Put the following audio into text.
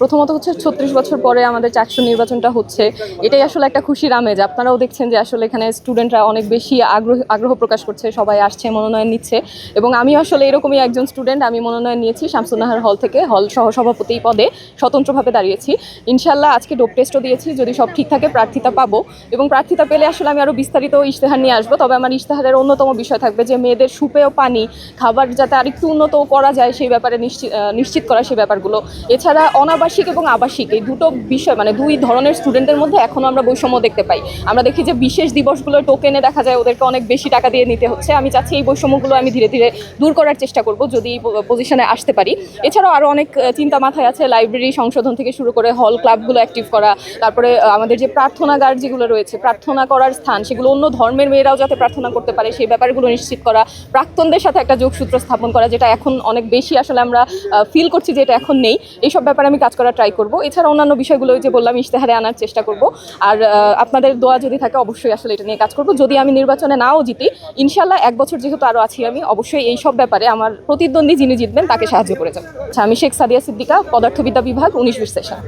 প্রথমত হচ্ছে ছত্রিশ বছর পরে আমাদের চারশো নির্বাচনটা হচ্ছে। এটাই আসলে একটা খুশির আমেজ। আপনারাও দেখছেন যে আসলে এখানে স্টুডেন্টরা অনেক বেশি আগ্রহ আগ্রহ প্রকাশ করছে, সবাই আসছে, মনোনয়ন নিচ্ছে। এবং আমি আসলে এরকমই একজন স্টুডেন্ট আমি মনোনয়ন নিয়েছি শামসুন্নাহার হল থেকে হল সহ সভাপতি পদে স্বতন্ত্রভাবে দাঁড়িয়েছি। ইনশাল্লাহ আজকে ডোপ টেস্টও দিয়েছি, যদি সব ঠিক থাকে প্রার্থিতা পাবো। এবং প্রার্থিতা পেলে আসলে আমি আরও বিস্তারিত ইশতেহার নিয়ে আসব, তবে আমার ইশতেহারের অন্যতম বিষয় থাকবে যে মেয়েদের সুপেয় পানি, খাবার যাতে আরেকটু উন্নত করা যায় সেই ব্যাপারে নিশ্চিত নিশ্চিত করা সেই ব্যাপারগুলো। এছাড়া অনাবাসিক এবং আবাসিক, এই দুটো বিষয় মানে দুই ধরনের স্টুডেন্টদের মধ্যে এখনও আমরা বৈষম্য দেখতে পাই। আমরা দেখি যে বিশেষ দিবসগুলো টোকেনে দেখা যায় ওদেরকে অনেক বেশি টাকা দিয়ে নিতে হচ্ছে। আমি চাচ্ছি এই বৈষম্যগুলো আমি ধীরে ধীরে দূর করার চেষ্টা করব যদি পজিশনে আসতে পারি। এছাড়াও আরও অনেক চিন্তা মাথায় আছে লাইব্রেরি সংশোধন থেকে শুরু করে হল ক্লাবগুলো অ্যাক্টিভ করা, তারপরে আমাদের যে প্রার্থনাগার যেগুলো রয়েছে, প্রার্থনা করার স্থান, সেগুলো অন্য ধর্মের মেয়েরাও যাতে প্রার্থনা করতে পারে, সেই ব্যাপারগুলো নিশ্চিত করা, প্রাক্তনদের সাথে একটা যোগসূত্র স্থাপন করা, যেটা এখন অনেক বেশি আসলে আমরা ফিল করছি যে এটা এখন নেই। এইসব ব্যাপারে আমি কাজ করা ট্রাই করব। এছাড়া অন্যান্য বিষয়গুলো যে বললাম, ইশতেহারে আনার চেষ্টা করব। আর আপনাদের দোয়া যদি থাকে, অবশ্যই আসলে এটা নিয়ে কাজ করব। যদি আমি নির্বাচনে নাও জিতি ইনশাল্লাহ এক বছর যেহেতু আরও আছি আমি, অবশ্যই এই সব ব্যাপারে আমার প্রতিদ্বন্দ্বী যিনি জিতবেন, তাকে সাহায্য করে যাব। আচ্ছা আমি শেখ সাদিয়া সিদ্দিকা, পদার্থবিদ্যা বিভাগ, উনিশ বিশ সেশন